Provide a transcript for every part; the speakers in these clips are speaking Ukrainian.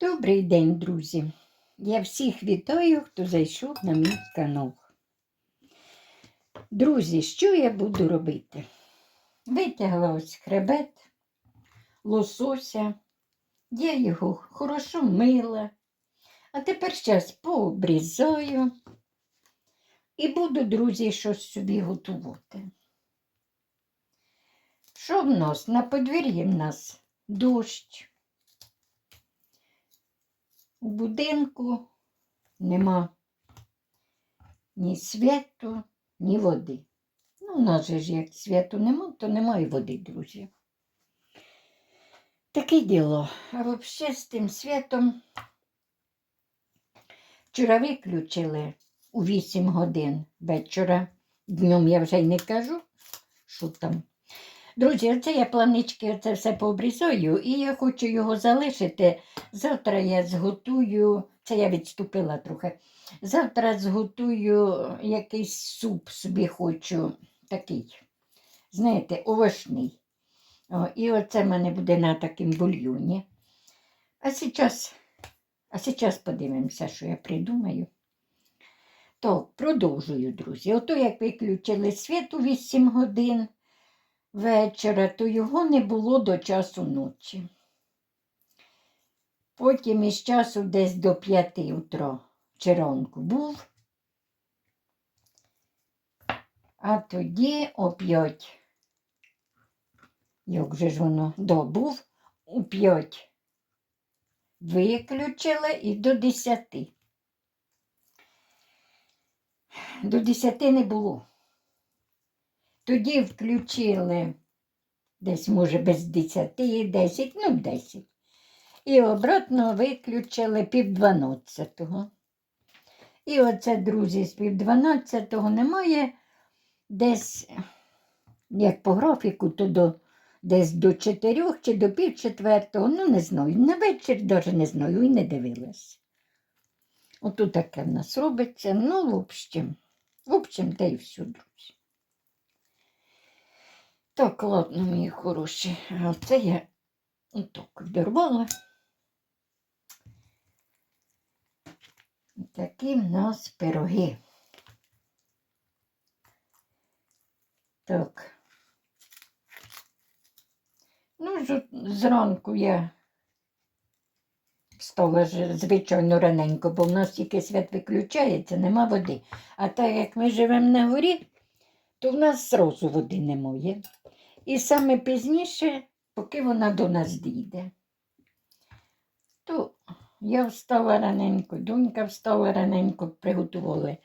Добрий день, друзі! Я всіх вітаю, хто зайшов на мій канал. Друзі, що я буду робити? Витягла ось хребет, лосося, я його хорошо мила, а тепер зараз пообрізаю і буду, друзі, щось собі готувати. Що в нас? На подвір'ї в нас дощ. У будинку нема ні світу, ні води. Ну, у нас же ж як світу нема, то немає води, друзі. Таке діло. А взагалі з тим світом вчора виключили у 8 годин вечора. Днем я вже й не кажу, що там. Друзі, оце я планички оце все пообрізаю, і я хочу його залишити. Завтра я зготую, це я відступила трохи. Завтра зготую якийсь суп собі хочу такий, знаєте, овочний. О, і оце в мене буде на такому бульйоні. А зараз, а зараз подивимося, що я придумаю. Так, продовжую, друзі. Ото як виключили світ у 8 годин вечора, то його не було до часу ночі. Потім із часу десь до п'яти утра чи ранку був, а тоді о п'ять, як же ж воно добув, у п'ять виключили і до десяти. До десяти не було. Тоді включили десь, може, без десяти, десять, ну, десять. І обратно виключили пів дванадцятого. І оце, друзі, з пів дванадцятого немає десь, як по графіку, то до, десь до чотирьох чи до пів четвертого, ну не знаю. На вечір навіть не знаю і не дивилась. Отут таке в нас робиться. Ну, в общем, в общем, та й все, друзі. Так, ладно, мої хороші. Це я отак відірвала. Такі в нас пироги. Так. Ну, зранку я встала ж, звичайно, раненько, бо в нас тільки свят виключається, нема води. А так як ми живемо на горі, то в нас зразу води немає. І саме пізніше, поки вона до нас дійде. То я встала раненько, донька встала раненько, приготували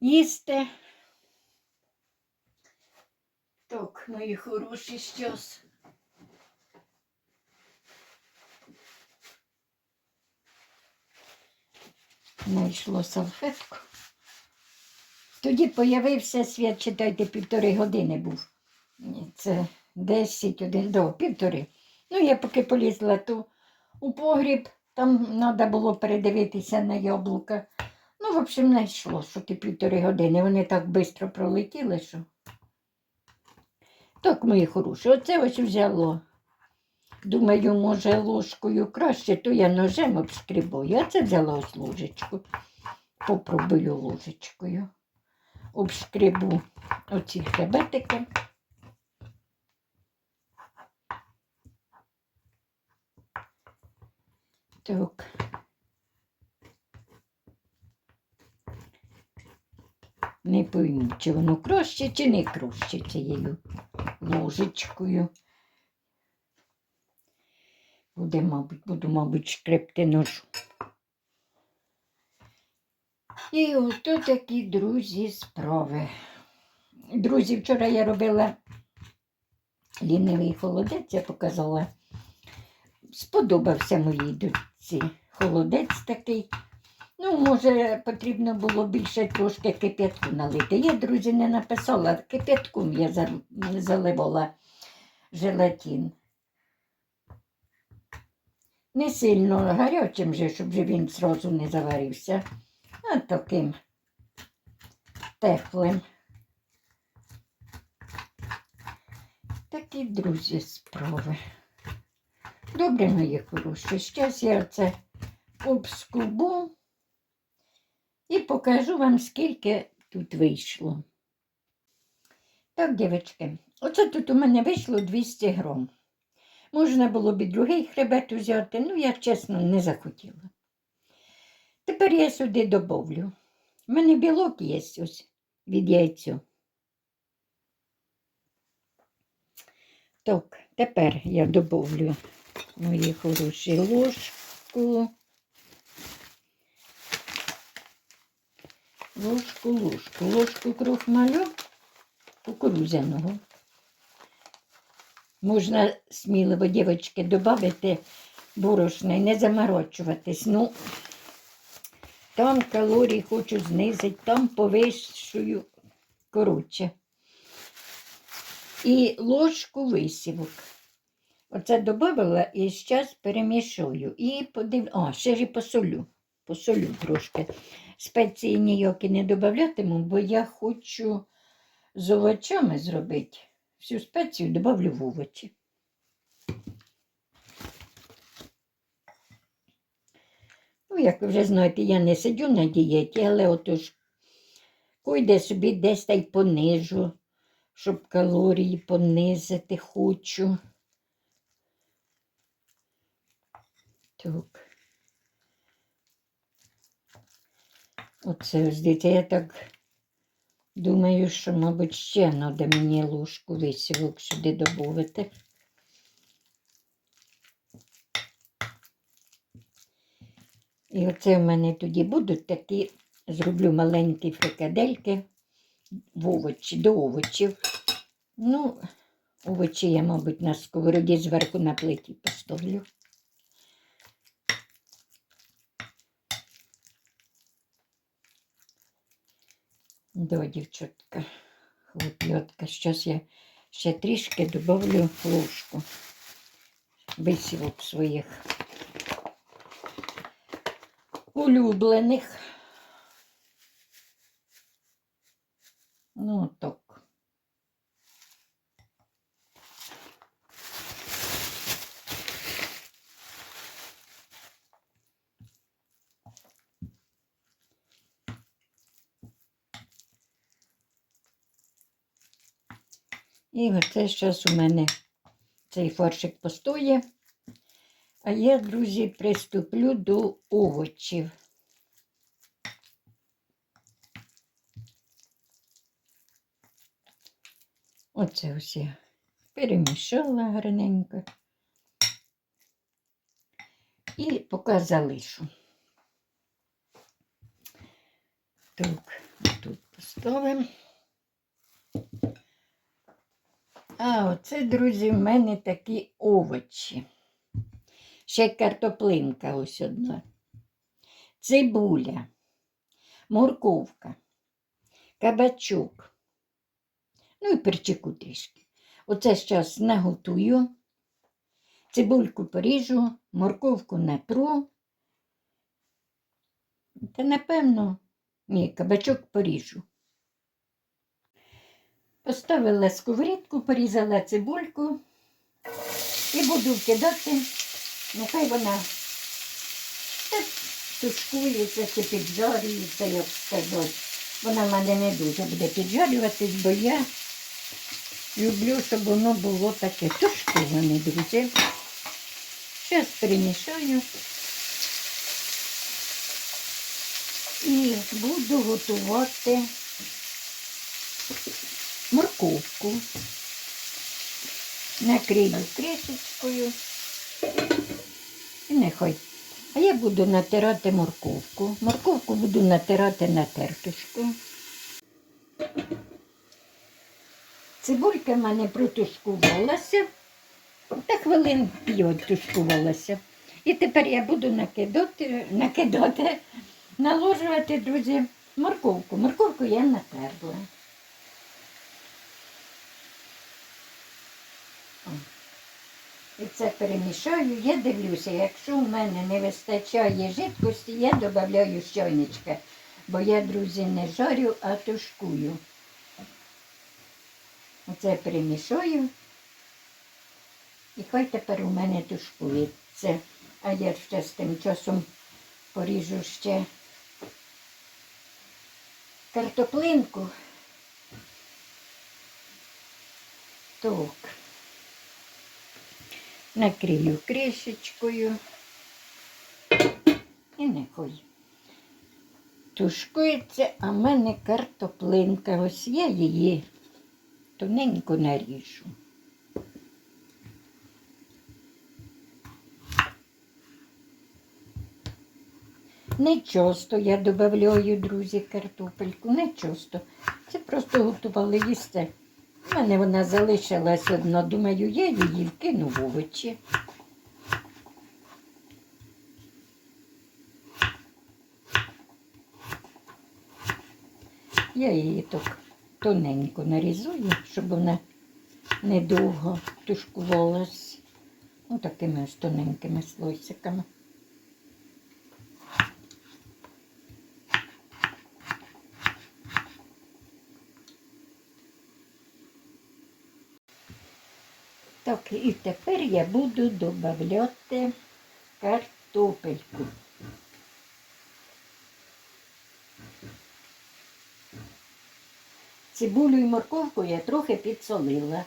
їсти. Так, мої хороші щас. Знайшло салфетку. Тоді появився свят, читайте, півтори години був. Це 10, один, до півтори. Ну, я поки полізла то у погріб, там треба було передивитися на яблука. Ну, в общем, не що ти півтори години. Вони так швидко пролетіли, що. Так, мої хороші, оце ось взяло. Думаю, може, ложкою краще, то я ножем обшкрібаю, а це взяла ось ложечку. Попробую ложечкою. Обшкрібу оці хребетики. Так. Не пойму, чи воно краще, чи не краще цією ложечкою. Буде, мабуть, буду, мабуть, шкребти ножу. І ото такі, друзі, справи. Друзі, вчора я робила лінивий холодець, я показала. Сподобався моїй дочці холодець такий. Ну, може, потрібно було більше трошки кип'ятку налити. Я, друзі, не написала, кип'ятком я заливала желатин. Не сильно гарячим же, щоб він зразу не заварився, а таким теплим. Такі, друзі, справи. Добре, мої хороші. Зараз я це обскубу і покажу вам, скільки тут вийшло. Так, дівчатки, оце тут у мене вийшло 200 грам. Можна було б і другий хребет взяти, ну я чесно не захотіла. Тепер я сюди добавлю. У мене білок є ось від яйцю. Так, тепер я добавлю мої хороші ложку. Ложку, ложку, ложку крохмалю кукурудзяного. Можна сміливо, дівчатки, додати борошна і не заморочуватись. Ну, там калорії хочу знизити, там повищую. Коротше. І ложку висівок. Оце додавала і зараз перемішую. І подив... А, ще ж і посолю. Посолю трошки. Спеції ніякі не додаватиму, бо я хочу з овочами зробити. Всю спецію додавлю в овочі. Ну, як ви вже знаєте, я не сиджу на дієті, але отож койде собі десь та й понижу, щоб калорії понизити хочу. Так. Оце дивіться, я так думаю, що, мабуть, ще треба мені ложку висівок сюди додати. І оце в мене тоді будуть такі, зроблю маленькі фрикадельки в овочі, до овочів. Ну, овочі я, мабуть, на сковороді зверху на плиті поставлю. Да, дівчатка, хлоп'ятка. Зараз я ще трішки добавлю ложку висівок своїх улюблених. Ну, так. І оце зараз у мене цей фаршик постоє. А я, друзі, приступлю до овочів. Оце я перемішала гарненько. І поки залишу. Так, тут поставимо. А оце, друзі, в мене такі овочі. Ще картоплинка ось одна. Цибуля, морковка, кабачок. Ну і перчику трішки. Оце зараз наготую. Цибульку поріжу, морковку натру. Та напевно, ні, кабачок поріжу. Поставила сковорідку, порізала цибульку і буду вкидати. Ну, хай вона так тушкується чи піджарюється, як сказати. Вона в мене не дуже буде піджарюватись, бо я люблю, щоб воно було таке тушковане, друзі. Зараз перемішаю і буду готувати морковку. Накрию кришечкою. І нехай. А я буду натирати морковку. Морковку буду натирати на тертушку. Цибулька в мене протушкувалася. Та хвилин п'ять тушкувалася. І тепер я буду накидати, накидати, наложувати, друзі, морковку. Морковку я натерла. І це перемішаю, я дивлюся, якщо в мене не вистачає жидкості, я додаю щойничка, бо я, друзі, не жарю, а тушкую. Оце перемішаю І хай тепер у мене тушкується. А я ще з тим часом поріжу ще картоплинку. Так. Накрию кришечкою. І нехай. Тушкується, а в мене картоплинка. Ось я її тоненько наріжу. Не часто я додаю, друзі, картопельку, не часто. Це просто готували їсти. У мене вона залишилась одна. Думаю, я її вкину в овочі. Я її так тоненько нарізую, щоб вона недовго тушкувалась. Ось такими ось тоненькими слойсиками. І тепер я буду додавати картопельку. Цибулю і морковку я трохи підсолила.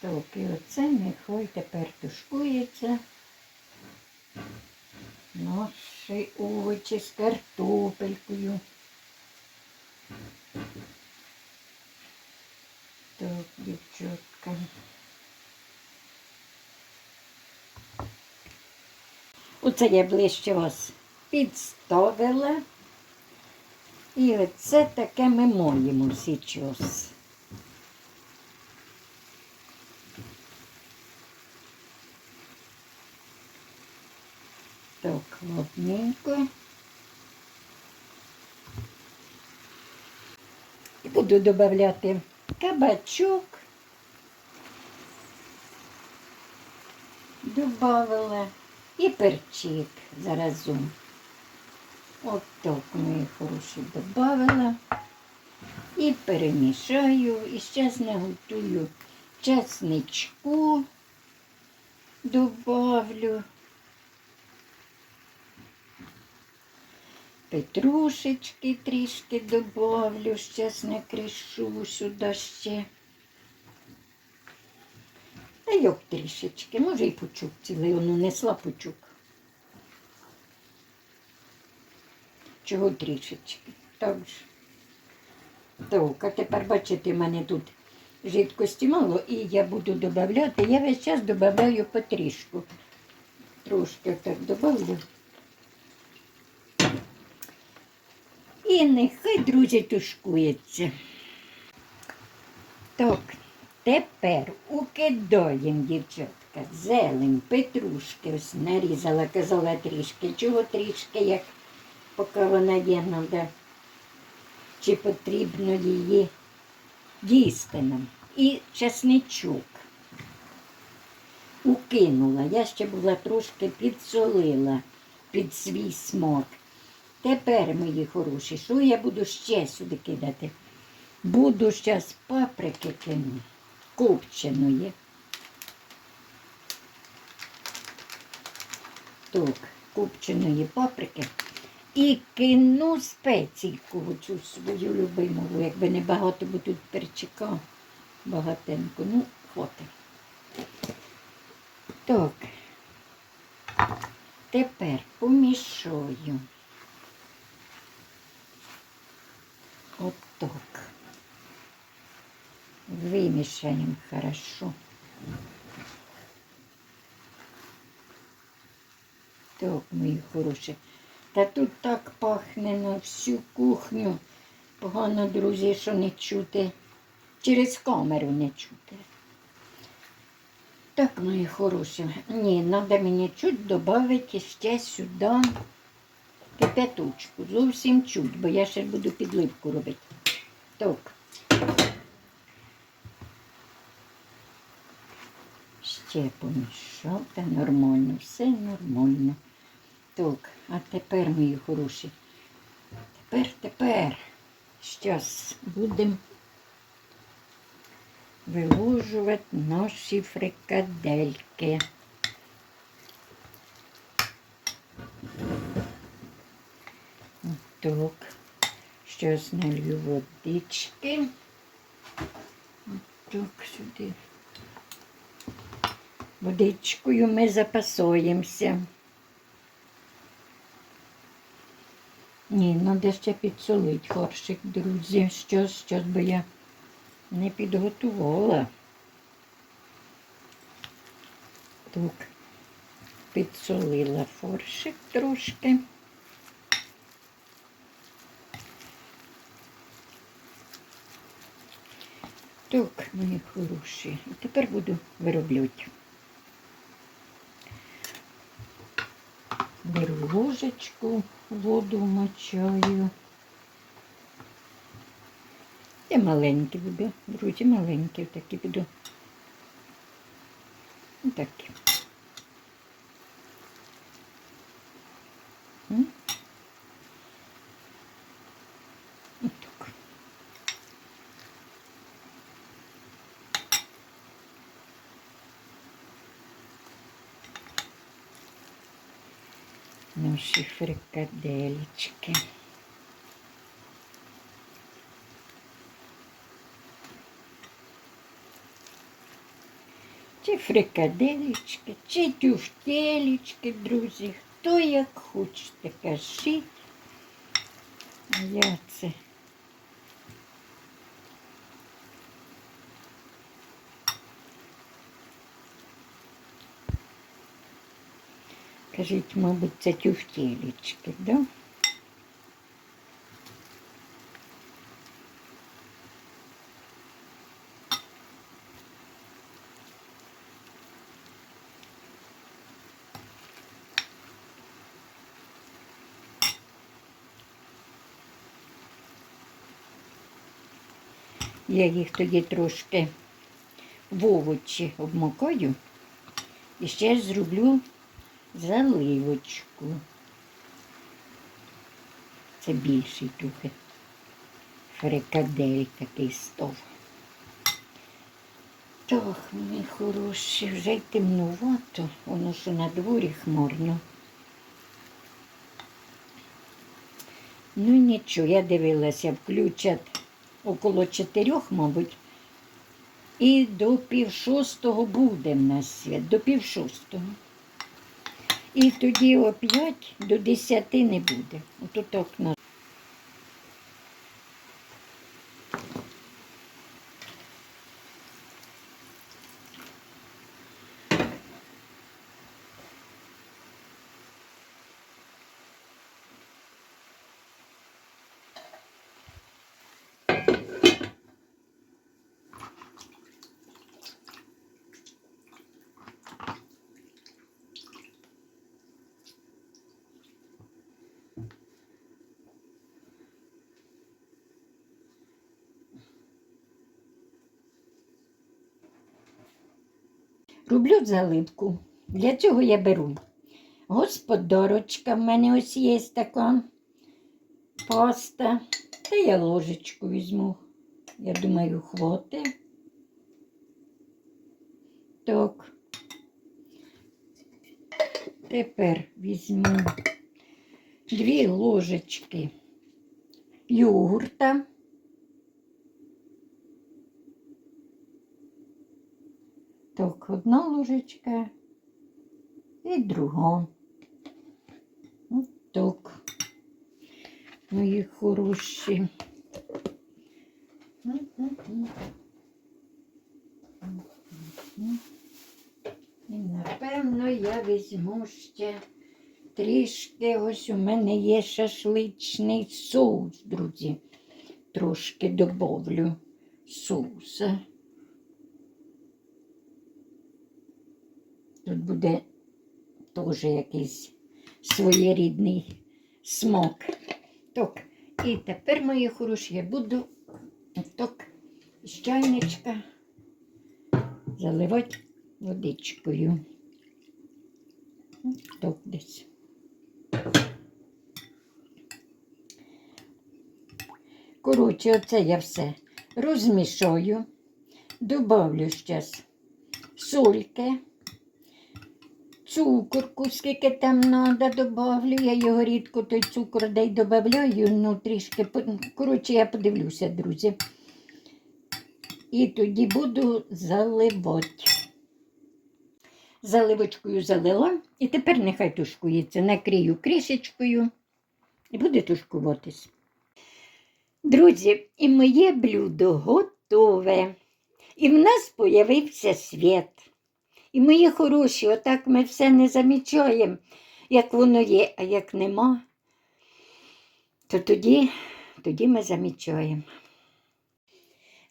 Так, і оце нехай тепер тушкується. Наші овочі з картопелькою. Так, дівчатка. Оце я ближче вас підставила. І оце таке ми моємо зараз. Так, плотненько. І буду додавати кабачок. Добавила і перчик заразом. От так ми хороші додавила. І перемішаю. І зараз наготую чесничку. Добавлю. Петрушечки трішки добавлю, зараз накришу сюди ще. Та як трішечки, може і пучок цілий, воно несла пучок. Чого трішечки? Так же. Так, а тепер бачите, в мене тут жидкості мало, і я буду додавати. Я весь час додаю потрішку. Трошки так додавлю. І нехай, друзі, тушкується. Так, тепер укидаємо, дівчатка, зелень, петрушки. Ось нарізала, казала трішки. Чого трішки, як поки вона є, треба, чи потрібно її їсти нам. І чесничок. Укинула. Я ще була трошки підсолила під свій смак. Тепер, мої хороші, що я буду ще сюди кидати? Буду зараз паприки кину, копченої. Так, копченої паприки. І кину спеційку цю свою любиму, якби не багато, бо тут перчика багатенько. Ну, хватить. Так. Тепер помішаю. Вот так. Вымешаем хорошо. Так, мої хороші. Та тут так пахне на всю кухню. Погано, друзі, що не чути. Через камеру не чути. Так, мої хороші. Ні, треба мені чуть додати ще сюди кипяточку. Зовсім чуть, бо я ще буду підливку робити. Так. Ще помішав, та нормально, все нормально. Так, а тепер, мої хороші, тепер, тепер Зараз будемо виложувати наші фрикадельки. Так, зараз налью водички. Так, сюди. Водичкою ми запасуємося. Ні, треба ще підсолити хоршик, друзі. Щось, щось би я не підготувала. Так, підсолила форшик трошки. Так, мої хороші. І тепер буду виробляти. Беру ложечку, воду мочаю. Я маленькі буду, друзі, маленькі такі буду. Такі. Наші фрикаделечки. Чи фрикаделечки, чи тюфтелечки, друзі. Хто як хочете, кажіть. А я це. Кажіть, мабуть, це тюфтелечки, да? Я їх тоді трошки в овочі обмокаю і ще зроблю заливочку. Це більший трохи фрикадель такий стов. Так, мої хороші, вже й темнувато, воно що на дворі хмурно. Ну нічого, я дивилася, включать около чотирьох, мабуть. І до пів шостого буде в нас свят, до пів шостого. І тоді оп'ять до десяти не буде. Отут так Роблю заливку. Для цього я беру господарочка. В мене ось є така паста. Та я ложечку візьму. Я думаю, хватить. Так. Тепер візьму дві ложечки йогурта. Так, одна ложечка і друга. Так. Мої хороші. І напевно я візьму ще трішки. Ось у мене є шашличний соус, друзі. Трошки добавлю соуса. Тут буде теж якийсь своєрідний смак. Так, і тепер, мої хороші, я буду так з чайничка заливати водичкою. Так десь. Коротше, оце я все розмішаю, добавлю зараз сольки, цукорку, скільки там треба, добавлю. Я його рідко той цукор дай додаю, ну трішки. Коротше, я подивлюся, друзі. І тоді буду заливати. Заливочкою залила, і тепер нехай тушкується. Накрию кришечкою і буде тушкуватись. Друзі, і моє блюдо готове. І в нас появився світ. І мої хороші, отак ми все не замічаємо, як воно є, а як нема, то тоді, тоді ми замічаємо.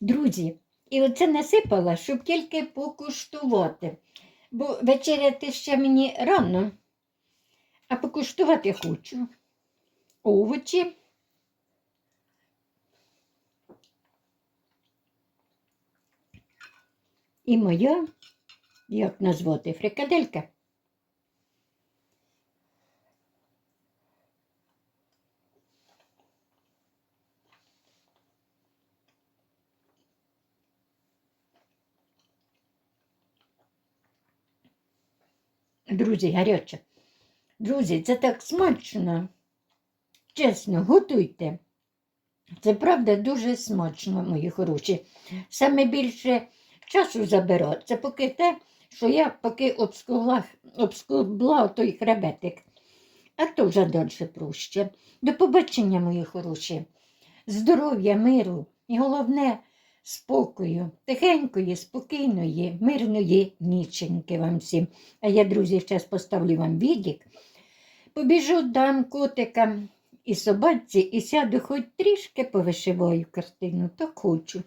Друзі, і оце насипала, щоб тільки покуштувати. Бо вечеряти ще мені рано, а покуштувати хочу. Овочі. І моя, як назвати, фрикаделька. Друзі, гаряче. Друзі, це так смачно. Чесно, готуйте. Це правда дуже смачно, мої хороші. Саме більше часу заберу. Це поки те, що я поки обскубла, обскубла той хребетик. А то вже далі проще. До побачення, мої хороші. Здоров'я, миру і головне спокою, тихенької, спокійної, мирної ніченьки вам всім. А я, друзі, зараз поставлю вам відік. Побіжу, дам котикам і собаці, і сяду хоч трішки повишиваю картину, так хочу.